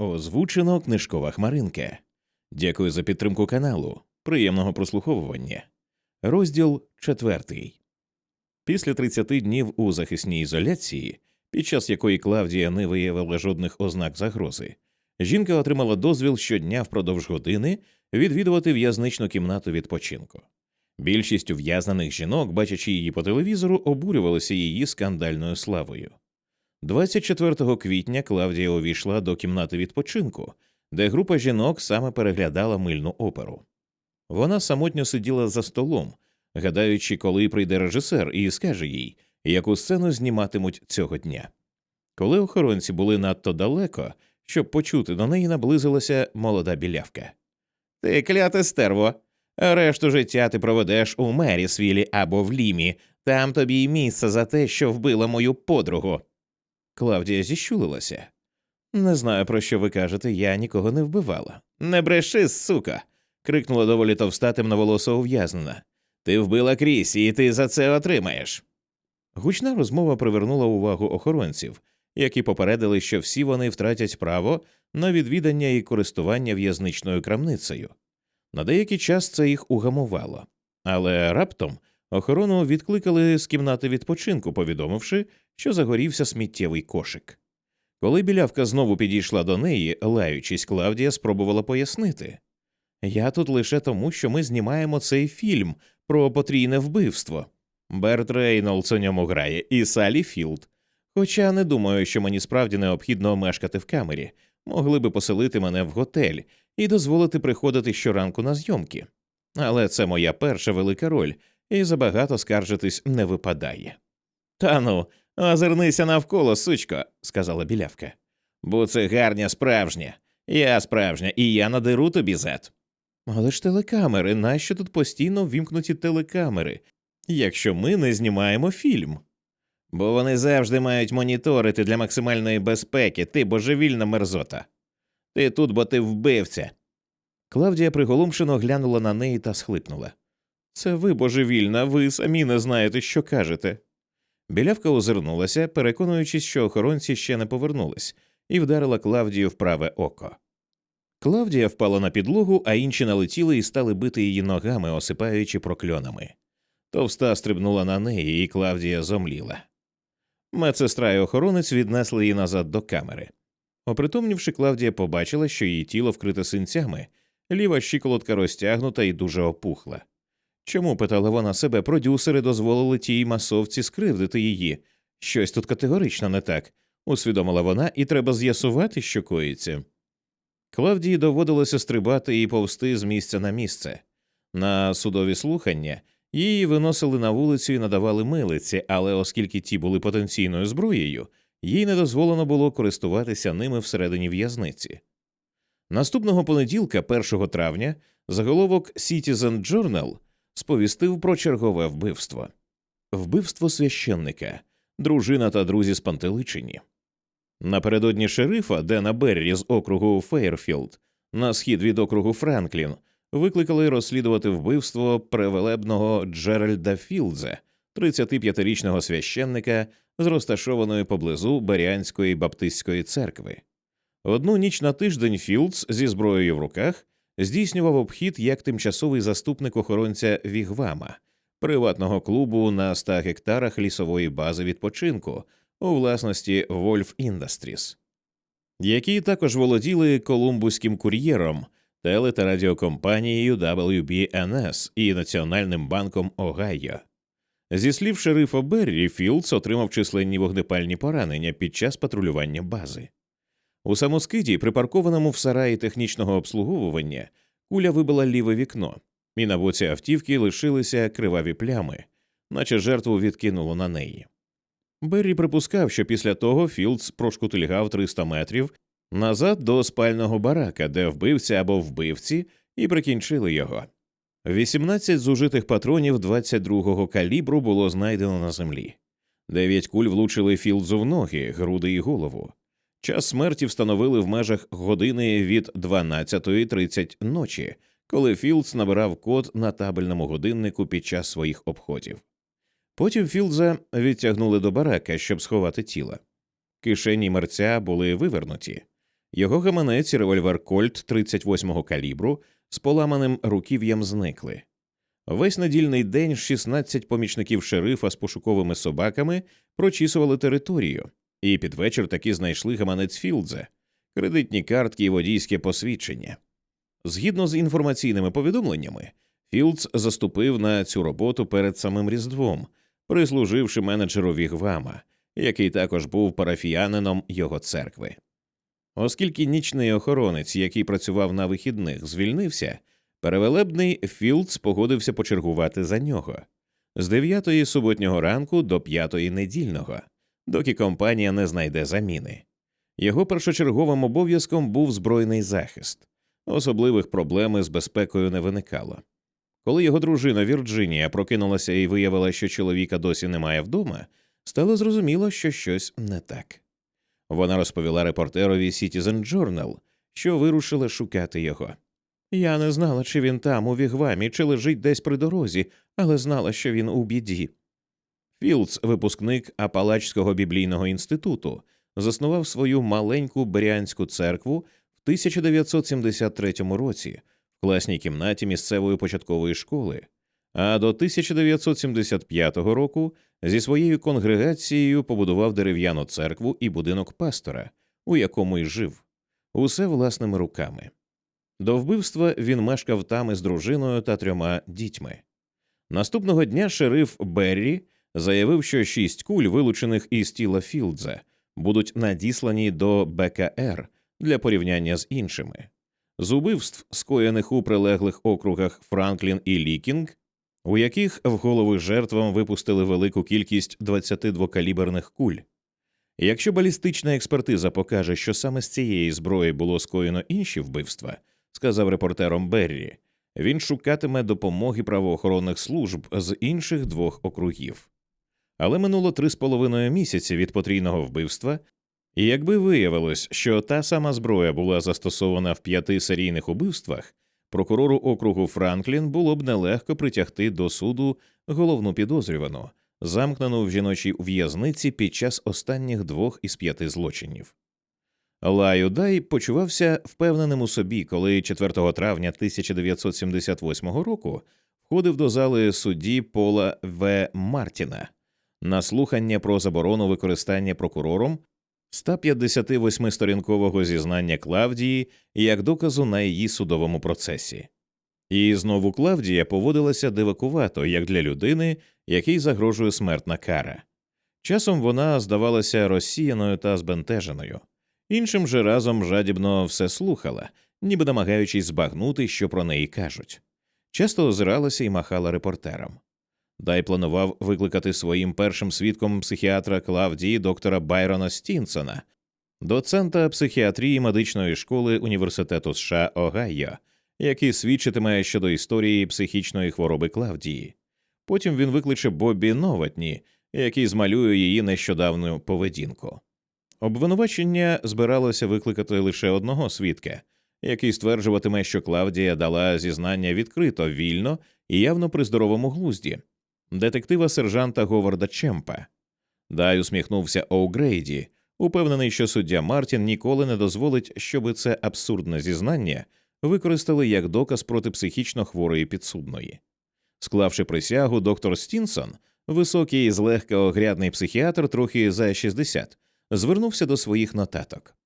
Озвучено книжкова хмаринка. Дякую за підтримку каналу. Приємного прослуховування. Розділ четвертий. Після 30 днів у захисній ізоляції, під час якої Клавдія не виявила жодних ознак загрози, жінка отримала дозвіл щодня впродовж години відвідувати в'язничну кімнату відпочинку. Більшість ув'язнених жінок, бачачи її по телевізору, обурювалися її скандальною славою. 24 квітня Клавдія увійшла до кімнати відпочинку, де група жінок саме переглядала мильну оперу. Вона самотньо сиділа за столом, гадаючи, коли прийде режисер і скаже їй, яку сцену зніматимуть цього дня. Коли охоронці були надто далеко, щоб почути, до неї наблизилася молода білявка. Ти кляте стерво. Решту життя ти проведеш у Мерісвілі або в Лімі. Там тобі й місце за те, що вбила мою подругу. Клавдія зіщулилася. Не знаю, про що ви кажете, я нікого не вбивала. Не бреши, сука. крикнула доволі товста темноволоса ув'язнена. Ти вбила Крісі, і ти за це отримаєш. Гучна розмова привернула увагу охоронців, які попередили, що всі вони втратять право на відвідання і користування в'язничною крамницею. На деякий час це їх угамувало, але раптом охорону відкликали з кімнати відпочинку, повідомивши, що загорівся сміттєвий кошик. Коли білявка знову підійшла до неї, лаючись, Клавдія спробувала пояснити Я тут лише тому, що ми знімаємо цей фільм про потрійне вбивство. Берт Рейнолдс у ньому грає і Салі Філд. Хоча не думаю, що мені справді необхідно мешкати в камері, могли би поселити мене в готель і дозволити приходити щоранку на зйомки. Але це моя перша велика роль, і забагато скаржитись не випадає. Та ну, озирнися навколо, сучко, сказала білявка. Бо це гарня справжня. Я справжня, і я надеру тобі зет. Але ж телекамери, нащо тут постійно ввімкнуті телекамери, якщо ми не знімаємо фільм? Бо вони завжди мають моніторити для максимальної безпеки, ти божевільна мерзота. Ти тут, бо ти вбивця. Клавдія приголомшено глянула на неї та схлипнула. Це ви божевільна, ви самі не знаєте, що кажете. Білявка озирнулася, переконуючись, що охоронці ще не повернулись, і вдарила Клавдію в праве око. Клавдія впала на підлогу, а інші налетіли і стали бити її ногами, осипаючи прокльонами. Товста стрибнула на неї, і Клавдія зомліла. Медсестра і охоронець віднесли її назад до камери. Опритомнівши, Клавдія побачила, що її тіло вкрите синцями, ліва щиколотка розтягнута і дуже опухла. Чому, питала вона себе, продюсери дозволили тій масовці скривдити її? Щось тут категорично не так, усвідомила вона, і треба з'ясувати, що коїться. Клавдії доводилося стрибати і повсти з місця на місце. На судові слухання її виносили на вулицю і надавали милиці, але оскільки ті були потенційною зброєю, їй не дозволено було користуватися ними всередині в'язниці. Наступного понеділка, 1 травня, заголовок Citizen Journal сповістив про чергове вбивство вбивство священника, дружина та друзі спантеличені. Напередодні шерифа Дена Беррі з округу Фейерфілд на схід від округу Франклін викликали розслідувати вбивство превелебного Джеральда Філдза, 35-річного священника з розташованої поблизу Беріанської баптистської церкви. Одну ніч на тиждень Філдс зі зброєю в руках здійснював обхід як тимчасовий заступник охоронця Вігвама, приватного клубу на 100 гектарах лісової бази відпочинку у власності Wolf Industries, які також володіли колумбуським кур'єром, теле та радіокомпанією WBNS і Національним банком Огайо. Зі слів шерифа Беррі, Філдс отримав численні вогнепальні поранення під час патрулювання бази. У самоскиді, припаркованому в сараї технічного обслуговування, куля вибила ліве вікно, і на боці автівки лишилися криваві плями, наче жертву відкинуло на неї. Беррі припускав, що після того Філдс прошкутильгав 300 метрів назад до спального барака, де вбивця або вбивці, і прикінчили його. 18 зужитих патронів 22-го калібру було знайдено на землі. Дев'ять куль влучили Філдзу в ноги, груди і голову. Час смерті встановили в межах години від 12.30 ночі, коли Філдс набирав код на табельному годиннику під час своїх обходів. Потім Філдза відтягнули до барака, щоб сховати тіло. Кишені мерця були вивернуті. Його гаманець і револьвер Кольт 38-го калібру з поламаним руків'ям зникли. Весь недільний день 16 помічників шерифа з пошуковими собаками прочісували територію, і під вечір таки знайшли гаманець Філдзе, кредитні картки і водійське посвідчення. Згідно з інформаційними повідомленнями, Філдс заступив на цю роботу перед самим Різдвом, прислуживши менеджеру Вігвама, який також був парафіянином його церкви. Оскільки нічний охоронець, який працював на вихідних, звільнився, перевелебний Філдс погодився почергувати за нього з 9 суботнього ранку до 5 недільного, доки компанія не знайде заміни. Його першочерговим обов'язком був збройний захист, особливих проблем із безпекою не виникало. Коли його дружина Вірджинія прокинулася і виявила, що чоловіка досі немає вдома, стало зрозуміло, що щось не так. Вона розповіла репортерові Citizen Journal, що вирушила шукати його. Я не знала, чи він там, у вігвамі, чи лежить десь при дорозі, але знала, що він у біді. Філдс, випускник Апалачського біблійного інституту, заснував свою маленьку беріанську церкву в 1973 році в класній кімнаті місцевої початкової школи, а до 1975 року зі своєю конгрегацією побудував дерев'яну церкву і будинок пастора, у якому й жив, усе власними руками. До вбивства він мешкав там із дружиною та трьома дітьми. Наступного дня шериф Беррі заявив, що шість куль, вилучених із тіла Філдза, будуть надіслані до БКР для порівняння з іншими. З убивств, скоєних у прилеглих округах Франклін і Лікінг, у яких в голови жертвам випустили велику кількість 22-каліберних куль. Якщо балістична експертиза покаже, що саме з цієї зброї було скоєно інші вбивства, сказав репортером Беррі, він шукатиме допомоги правоохоронних служб з інших двох округів. Але минуло три з половиною місяці від потрійного вбивства, і якби виявилось, що та сама зброя була застосована в п'яти серійних убивствах, прокурору округу Франклін було б нелегко притягти до суду головну підозрювану, замкнену в жіночій в'язниці під час останніх двох із п'яти злочинів. Лаю Дай почувався впевненим у собі, коли 4 травня 1978 року входив до зали судді Пола В. Мартіна на слухання про заборону використання прокурором 158-сторінкового зізнання Клавдії як доказу на її судовому процесі. І знову Клавдія поводилася дивакувато, як для людини, якій загрожує смертна кара. Часом вона здавалася розсіяною та збентеженою, іншим же разом жадібно все слухала, ніби намагаючись збагнути, що про неї кажуть. Часто озиралася і махала репортерам. Дай планував викликати своїм першим свідком психіатра Клавдії доктора Байрона Стінсона, доцента психіатрії медичної школи університету США Огайо, який свідчитиме щодо історії психічної хвороби Клавдії. Потім він викличе Бобі Новотні, який змалює її нещодавну поведінку. Обвинувачення збиралося викликати лише одного свідка, який стверджуватиме, що Клавдія дала зізнання відкрито, вільно і явно при здоровому глузді детектива сержанта Говарда Чемпа. Дай усміхнувся Оугрейді, упевнений, що суддя Мартін ніколи не дозволить, щоб це абсурдне зізнання використали як доказ проти психічно хворої підсудної. Склавши присягу, доктор Стінсон, високий і злегка огрядний психіатр, трохи за 60, звернувся до своїх нотаток.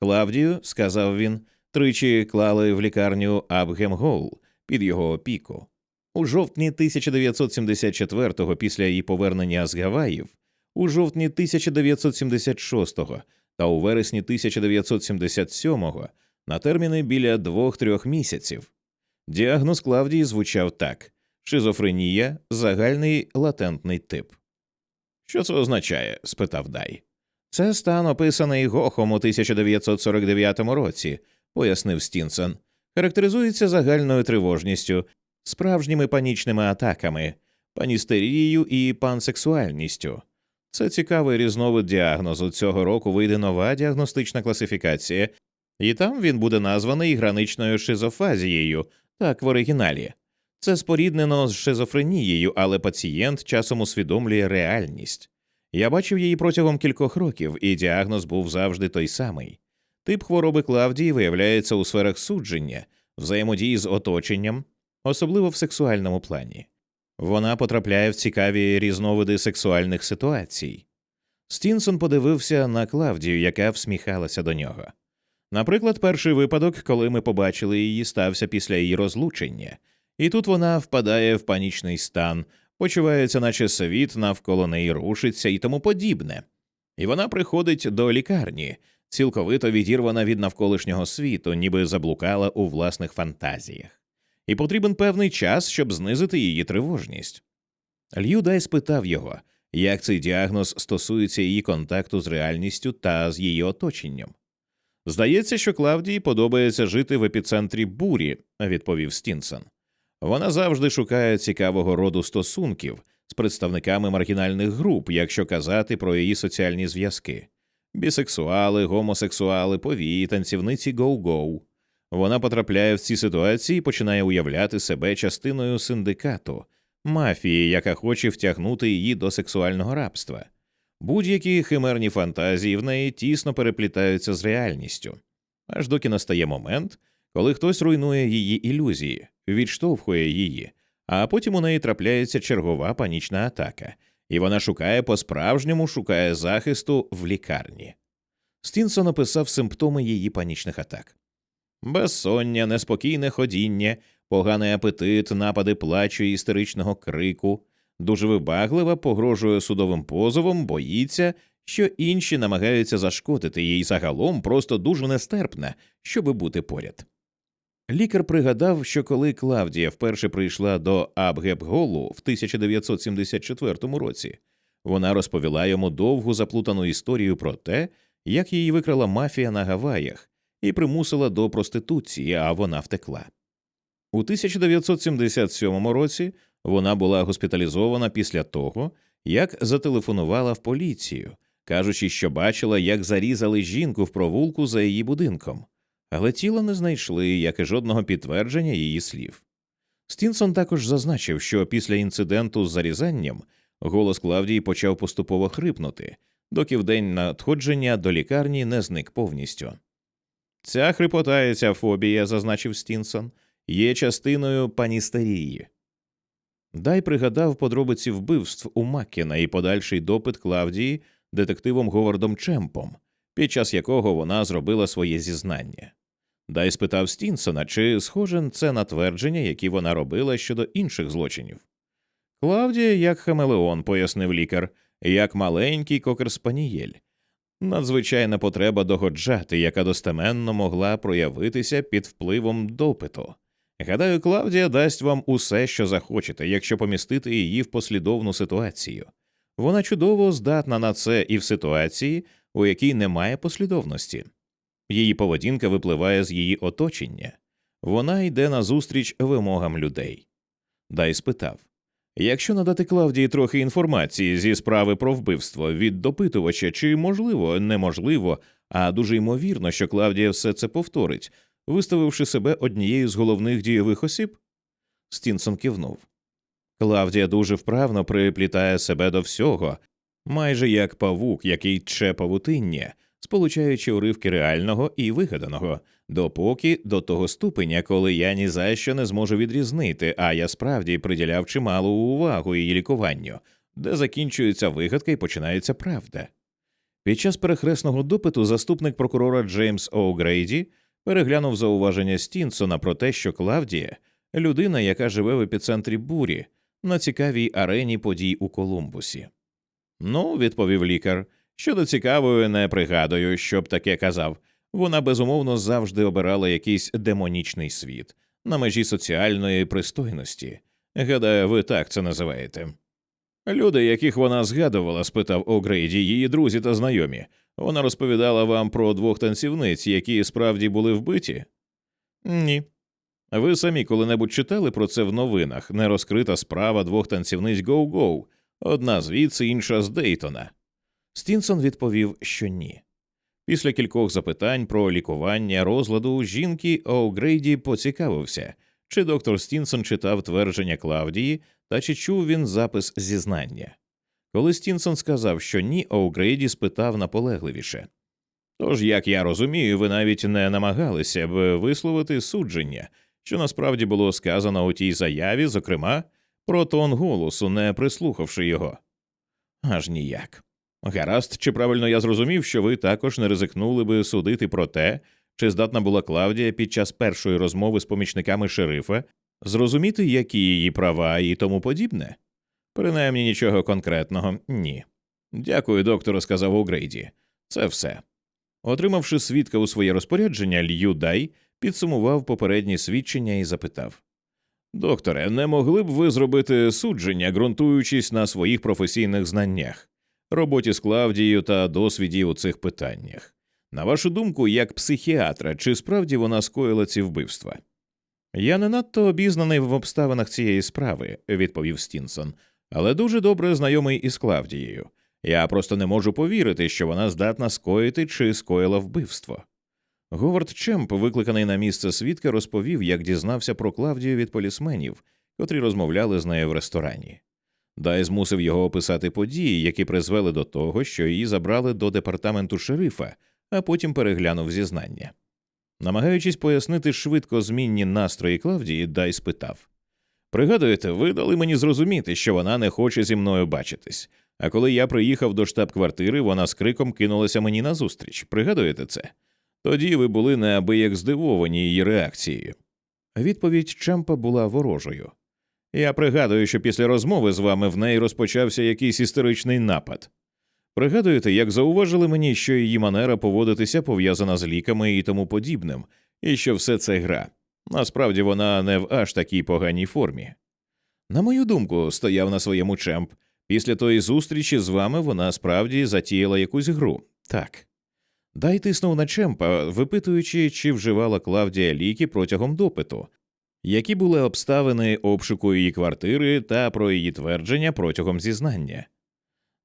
Клавдію, сказав він, тричі клали в лікарню Абгемгоул під його опіку. У жовтні 1974-го, після її повернення з Гаваїв, у жовтні 1976-го та у вересні 1977-го на терміни біля двох-трьох місяців. Діагноз Клавдії звучав так: шизофренія, загальний латентний тип. Що це означає? спитав Дай. Це стан описаний Гохом у 1949 році, пояснив Стінсон. Характеризується загальною тривожністю, справжніми панічними атаками, паністерією і пансексуальністю. Це цікавий різновид діагнозу. Цього року вийде нова діагностична класифікація, і там він буде названий граничною шизофазією, так в оригіналі. Це споріднено з шизофренією, але пацієнт часом усвідомлює реальність. Я бачив її протягом кількох років, і діагноз був завжди той самий. Тип хвороби Клавдії виявляється у сферах судження, взаємодії з оточенням, особливо в сексуальному плані. Вона потрапляє в цікаві різновиди сексуальних ситуацій. Стінсон подивився на Клавдію, яка всміхалася до нього. Наприклад, перший випадок, коли ми побачили її, стався після її розлучення, і тут вона впадає в панічний стан, почувається, наче світ навколо неї рушиться і тому подібне. І вона приходить до лікарні, цілковито відірвана від навколишнього світу, ніби заблукала у власних фантазіях, і потрібен певний час, щоб знизити її тривожність. Льюдай спитав його, як цей діагноз стосується її контакту з реальністю та з її оточенням. Здається, що Клавдії подобається жити в епіцентрі бурі, відповів Стінсон. Вона завжди шукає цікавого роду стосунків з представниками маргінальних груп, якщо казати про її соціальні зв'язки бісексуали, гомосексуали, повії, танцівниці гоу-гоу. Вона потрапляє в ці ситуації і починає уявляти себе частиною синдикату, мафії, яка хоче втягнути її до сексуального рабства. Будь-які химерні фантазії в неї тісно переплітаються з реальністю, аж доки настає момент, коли хтось руйнує її ілюзії, відштовхує її, а потім у неї трапляється чергова панічна атака, і вона шукає по справжньому шукає захисту в лікарні. Стінсон описав симптоми її панічних атак безсоння, неспокійне ходіння, поганий апетит, напади плачу і істеричного крику, дуже вибаглива, погрожує судовим позовом, боїться, що інші намагаються зашкодити їй загалом просто дуже нестерпна, щоби бути поряд. Лікар пригадав, що коли Клавдія вперше прийшла до Абгебголу в 1974 році, вона розповіла йому довгу заплутану історію про те, як її викрала мафія на Гаваях і примусила до проституції, а вона втекла. У 1977 році вона була госпіталізована після того, як зателефонувала в поліцію, кажучи, що бачила, як зарізали жінку в провулку за її будинком, але тіла не знайшли, як і жодного підтвердження її слів. Стінсон також зазначив, що після інциденту з зарізанням голос Клавдії почав поступово хрипнути, доки в день надходження до лікарні не зник повністю. Ця хрипота і ця фобія, зазначив Стінсон, є частиною паністерії. Дай пригадав подробиці вбивств у Маккіна і подальший допит Клавдії детективом Говардом Чемпом, під час якого вона зробила своє зізнання. Дай спитав Стінсона, чи схоже це на твердження, які вона робила щодо інших злочинів. Клавдія, як Хамелеон, пояснив лікар, як маленький кокер-спанієль. Надзвичайна потреба догоджати, яка достеменно могла проявитися під впливом допиту. Гадаю, Клавдія дасть вам усе, що захочете, якщо помістити її в послідовну ситуацію. Вона чудово здатна на це і в ситуації, у якій немає послідовності. Її поведінка випливає з її оточення, вона йде назустріч вимогам людей. Дай спитав якщо надати Клавдії трохи інформації зі справи про вбивство від допитувача, чи можливо, неможливо, а дуже ймовірно, що Клавдія все це повторить, виставивши себе однією з головних дійових осіб? Стінсон кивнув. Клавдія дуже вправно приплітає себе до всього, майже як павук, який тче павутиння, сполучаючи уривки реального і вигаданого, допоки до того ступеня, коли я ні за що не зможу відрізнити, а я справді приділяв чималу увагу її лікуванню, де закінчується вигадка і починається правда. Під час перехресного допиту заступник прокурора Джеймс О'Грейді переглянув зауваження Стінсона про те, що Клавдія людина, яка живе в епіцентрі бурі, на цікавій арені подій у Колумбусі. Ну, відповів лікар. Щодо цікавої, не пригадую, щоб таке казав. Вона безумовно завжди обирала якийсь демонічний світ на межі соціальної пристойності. Гадаю, ви так це називаєте. Люди, яких вона згадувала, спитав Огрейді, її друзі та знайомі. Вона розповідала вам про двох танцівниць, які справді були вбиті? Ні. Ви самі коли-небудь читали про це в новинах нерозкрита справа двох танцівниць Гоу-Гоу, одна звідси, інша з Дейтона. Стінсон відповів, що ні. Після кількох запитань про лікування розладу жінки О'Грейді поцікавився, чи доктор Стінсон читав твердження Клавдії та чи чув він запис зізнання. Коли Стінсон сказав, що ні, О'Грейді спитав наполегливіше Тож, як я розумію, ви навіть не намагалися б висловити судження, що насправді було сказано у тій заяві, зокрема, про тон голосу, не прислухавши його. Аж ніяк. Гаразд, чи правильно я зрозумів, що ви також не ризикнули би судити про те, чи здатна була Клавдія під час першої розмови з помічниками шерифа зрозуміти, які її права і тому подібне? Принаймні нічого конкретного ні. Дякую, доктору, сказав Угрейді. Це все. Отримавши свідка у своє розпорядження, Лью Дай підсумував попередні свідчення і запитав Докторе, не могли б ви зробити судження, ґрунтуючись на своїх професійних знаннях, роботі з Клавдією та досвіді у цих питаннях? На вашу думку, як психіатра, чи справді вона скоїла ці вбивства? Я не надто обізнаний в обставинах цієї справи, відповів Стінсон, але дуже добре знайомий із Клавдією. Я просто не можу повірити, що вона здатна скоїти чи скоїла вбивство. Говард Чемп, викликаний на місце свідка, розповів, як дізнався про Клавдію від полісменів, котрі розмовляли з нею в ресторані. Дай змусив його описати події, які призвели до того, що її забрали до департаменту шерифа, а потім переглянув зізнання. Намагаючись пояснити швидко змінні настрої Клавдії, Дай спитав Пригадуєте, ви дали мені зрозуміти, що вона не хоче зі мною бачитись. А коли я приїхав до штаб-квартири, вона з криком кинулася мені назустріч. Пригадуєте це? Тоді ви були неабияк здивовані її реакцією. Відповідь Чемпа була ворожою. Я пригадую, що після розмови з вами в неї розпочався якийсь істеричний напад. Пригадуєте, як зауважили мені, що її манера поводитися пов'язана з ліками і тому подібним, і що все це гра. Насправді вона не в аж такій поганій формі. На мою думку, стояв на своєму чемп. Після тої зустрічі з вами вона справді затіяла якусь гру. Так. Дай тиснув на Чемпа, випитуючи, чи вживала Клавдія ліки протягом допиту, які були обставини обшуку її квартири та про її твердження протягом зізнання.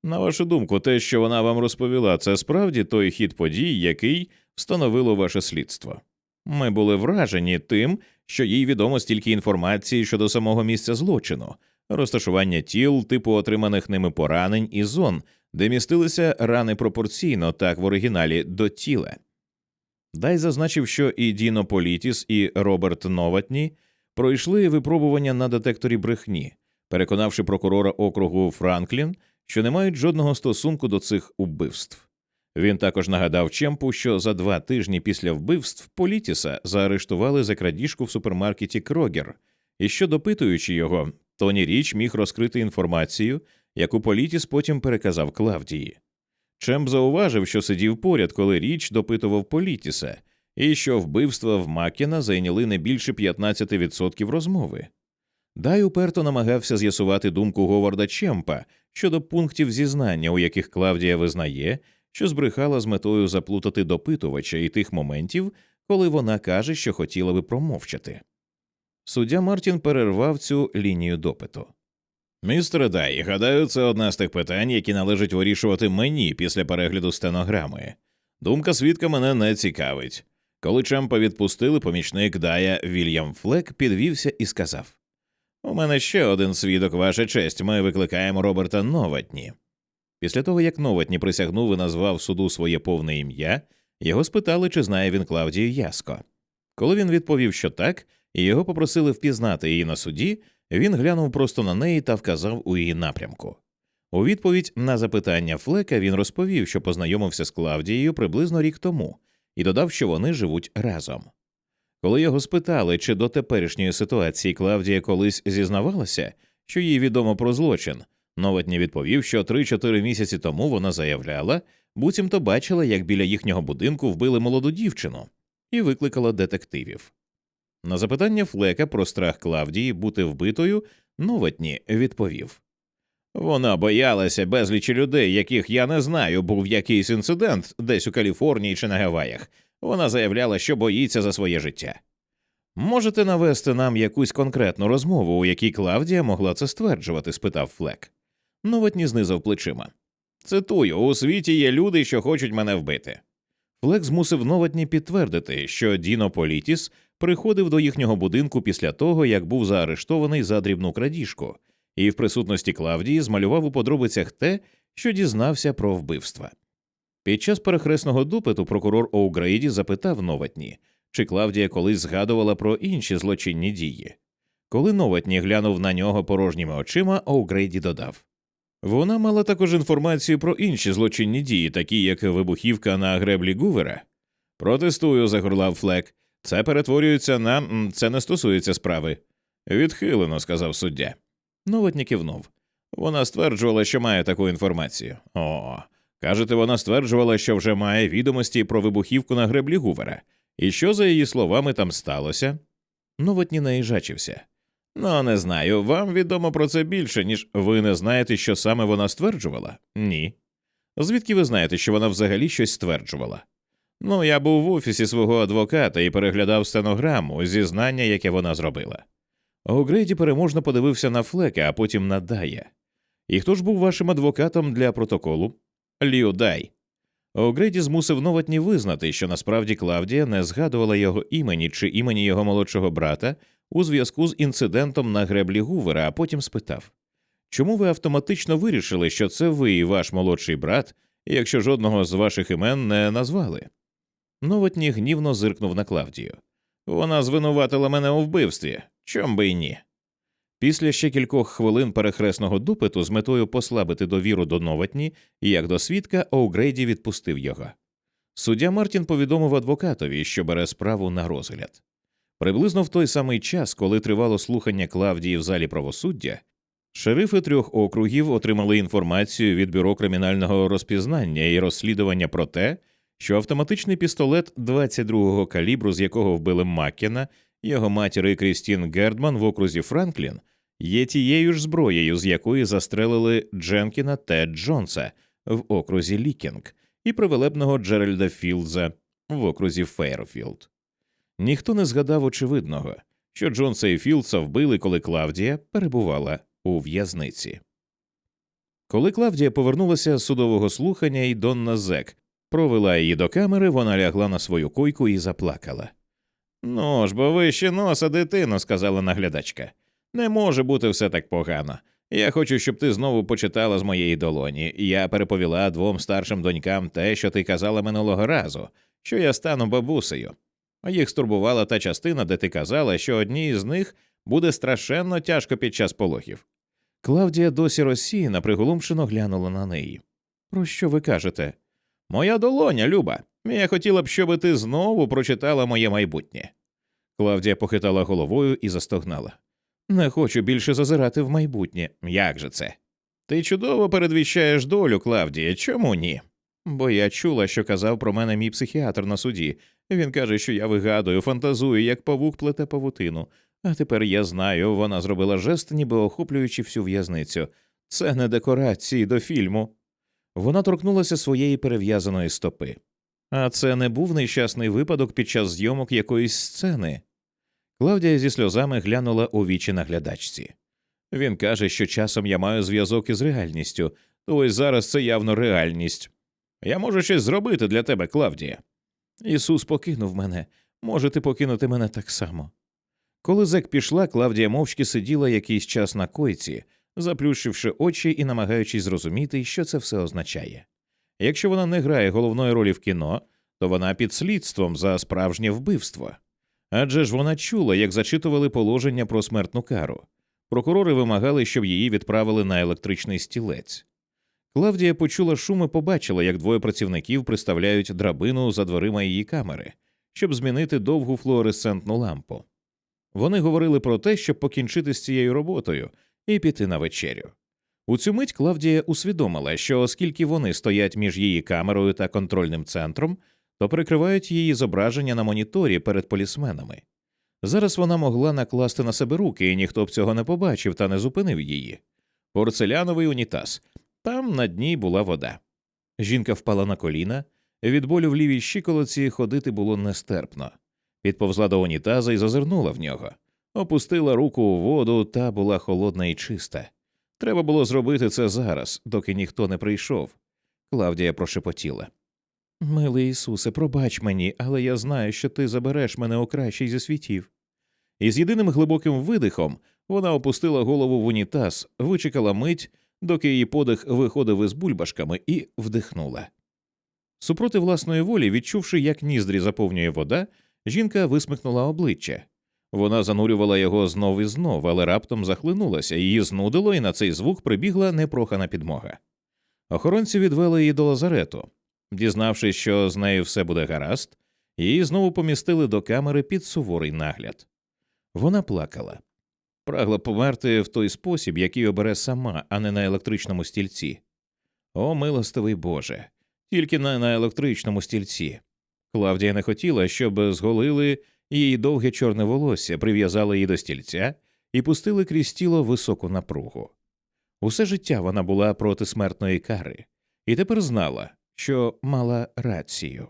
На вашу думку, те, що вона вам розповіла, це справді той хід подій, який встановило ваше слідство. Ми були вражені тим, що їй відомо стільки інформації щодо самого місця злочину, розташування тіл, типу отриманих ними поранень і зон, де містилися рани пропорційно, так в оригіналі до тіла. Дай зазначив, що і Діно Політіс, і Роберт Новатні пройшли випробування на детекторі брехні, переконавши прокурора округу Франклін, що не мають жодного стосунку до цих убивств. Він також нагадав Чемпу, що за два тижні після вбивств Політіса заарештували за крадіжку в супермаркеті Крогер, і що, допитуючи його, Тоні Річ міг розкрити інформацію, яку Політіс потім переказав Клавдії. Чемп зауважив, що сидів поряд, коли річ допитував Політіса, і що вбивства в Макіна зайняли не більше 15% розмови. Дай уперто намагався з'ясувати думку Говарда Чемпа щодо пунктів зізнання, у яких Клавдія визнає, що збрехала з метою заплутати допитувача і тих моментів, коли вона каже, що хотіла би промовчати. Суддя Мартін перервав цю лінію допиту. Містер Дай, гадаю, це одне з тих питань, які належить вирішувати мені після перегляду стенограми. Думка свідка мене не цікавить. Коли Чемпа відпустили, помічник Дая Вільям Флек підвівся і сказав У мене ще один свідок, ваша честь. Ми викликаємо Роберта Новатні. Після того, як Новатні присягнув і назвав суду своє повне ім'я, його спитали, чи знає він Клавдію Яско. Коли він відповів, що так, і його попросили впізнати її на суді, він глянув просто на неї та вказав у її напрямку. У відповідь на запитання Флека він розповів, що познайомився з Клавдією приблизно рік тому, і додав, що вони живуть разом. Коли його спитали, чи до теперішньої ситуації Клавдія колись зізнавалася, що їй відомо про злочин, Новотні відповів, що 3-4 місяці тому вона заявляла, буцімто бачила, як біля їхнього будинку вбили молоду дівчину, і викликала детективів. На запитання Флека про страх Клавдії бути вбитою Новотні відповів вона боялася безлічі людей, яких я не знаю, був якийсь інцидент десь у Каліфорнії чи на Гаваях. Вона заявляла, що боїться за своє життя. Можете навести нам якусь конкретну розмову, у якій Клавдія могла це стверджувати? спитав Флек. Новотні знизав плечима. Цитую, у світі є люди, що хочуть мене вбити. Флек змусив Новотні підтвердити, що Діно Політіс приходив до їхнього будинку після того, як був заарештований за дрібну крадіжку, і в присутності Клавдії змалював у подробицях те, що дізнався про вбивства. Під час перехресного допиту прокурор Оугрейді запитав Новатні, чи Клавдія колись згадувала про інші злочинні дії. Коли Новатні глянув на нього порожніми очима, Оугрейді додав вона мала також інформацію про інші злочинні дії, такі як вибухівка на греблі Гувера. Протестую, загорлав Флек. Це перетворюється на це не стосується справи. Відхилено, сказав суддя. Новотні кивнув. Вона стверджувала, що має таку інформацію. О, кажете, вона стверджувала, що вже має відомості про вибухівку на греблі Гувера. І що, за її словами, там сталося? Новотні наїжачився. Ну, не знаю. Вам відомо про це більше, ніж ви не знаєте, що саме вона стверджувала? Ні. Звідки ви знаєте, що вона взагалі щось стверджувала? Ну, я був в офісі свого адвоката і переглядав стенограму, зізнання, яке вона зробила. Огрейді переможно подивився на Флека, а потім на Дая. І хто ж був вашим адвокатом для протоколу? Ліо Дай. Огрейді змусив новотні визнати, що насправді Клавдія не згадувала його імені чи імені його молодшого брата у зв'язку з інцидентом на греблі Гувера, а потім спитав Чому ви автоматично вирішили, що це ви і ваш молодший брат, якщо жодного з ваших імен не назвали? Новотні гнівно зиркнув на Клавдію. Вона звинуватила мене у вбивстві, чом би й ні. Після ще кількох хвилин перехресного допиту з метою послабити довіру до новотні, як до свідка, Оугрейді відпустив його. Суддя Мартін повідомив адвокатові, що бере справу на розгляд. Приблизно в той самий час, коли тривало слухання Клавдії в залі правосуддя, шерифи трьох округів отримали інформацію від бюро кримінального розпізнання і розслідування про те, що автоматичний пістолет 22-го калібру, з якого вбили Маккена, його матір Крістін Гердман в окрузі Франклін, є тією ж зброєю, з якої застрелили Дженкіна Т. Джонса в окрузі Лікінг і привелебного Джеральда Філдза в окрузі Фейерфілд. Ніхто не згадав очевидного, що Джонса і Філдса вбили, коли Клавдія перебувала у в'язниці. Коли Клавдія повернулася з судового слухання, і Донна Зек провела її до камери, вона лягла на свою койку і заплакала. Ну ж, бо ви ще носа, дитино, сказала наглядачка. Не може бути все так погано. Я хочу, щоб ти знову почитала з моєї долоні. Я переповіла двом старшим донькам те, що ти казала минулого разу, що я стану бабусею. Їх стурбувала та частина, де ти казала, що одній з них буде страшенно тяжко під час пологів. Клавдія досі розсіяна, приголомшено глянула на неї. Про що ви кажете? Моя долоня, Люба. Я хотіла б, щоб ти знову прочитала моє майбутнє. Клавдія похитала головою і застогнала. Не хочу більше зазирати в майбутнє. Як же це? Ти чудово передвіщаєш долю, Клавдія, чому ні? Бо я чула, що казав про мене мій психіатр на суді. Він каже, що я вигадую, фантазую, як павук плете павутину. А тепер я знаю, вона зробила жест, ніби охоплюючи всю в'язницю. Це не декорації до фільму. Вона торкнулася своєї перев'язаної стопи. А це не був нещасний випадок під час зйомок якоїсь сцени. Клавдія зі сльозами глянула у вічі наглядачці. Він каже, що часом я маю зв'язок із реальністю, то ось зараз це явно реальність. Я можу щось зробити для тебе, Клавдія. Ісус покинув мене. Можете покинути мене так само. Коли зек пішла, Клавдія мовчки сиділа якийсь час на койці, заплющивши очі і намагаючись зрозуміти, що це все означає. Якщо вона не грає головної ролі в кіно, то вона під слідством за справжнє вбивство. Адже ж вона чула, як зачитували положення про смертну кару. Прокурори вимагали, щоб її відправили на електричний стілець. Клавдія почула шум і побачила, як двоє працівників приставляють драбину за дверима її камери, щоб змінити довгу флуоресцентну лампу. Вони говорили про те, щоб покінчити з цією роботою і піти на вечерю. У цю мить Клавдія усвідомила, що оскільки вони стоять між її камерою та контрольним центром, то прикривають її зображення на моніторі перед полісменами. Зараз вона могла накласти на себе руки, і ніхто б цього не побачив та не зупинив її. Порцеляновий унітаз. Там на дні була вода. Жінка впала на коліна, від болю в лівій щиколоці ходити було нестерпно. Підповзла до унітаза і зазирнула в нього, опустила руку у воду та була холодна і чиста. Треба було зробити це зараз, доки ніхто не прийшов. Клавдія прошепотіла. Милий Ісусе, пробач мені, але я знаю, що ти забереш мене у кращий зі світів. І з єдиним глибоким видихом вона опустила голову в унітаз, вичекала мить, доки її подих виходив із бульбашками, і вдихнула. Супроти власної волі, відчувши, як ніздрі заповнює вода, жінка висмикнула обличчя. Вона занурювала його знов і знов, але раптом захлинулася, її знудило, і на цей звук прибігла непрохана підмога. Охоронці відвели її до лазарету. Дізнавшись, що з нею все буде гаразд, її знову помістили до камери під суворий нагляд. Вона плакала. Прагла померти в той спосіб, який обере сама, а не на електричному стільці. О, милостивий Боже, тільки не на електричному стільці. Клавдія не хотіла, щоб зголили її довге чорне волосся, прив'язали її до стільця і пустили крізь тіло високу напругу. Усе життя вона була проти смертної кари, і тепер знала, що мала рацію.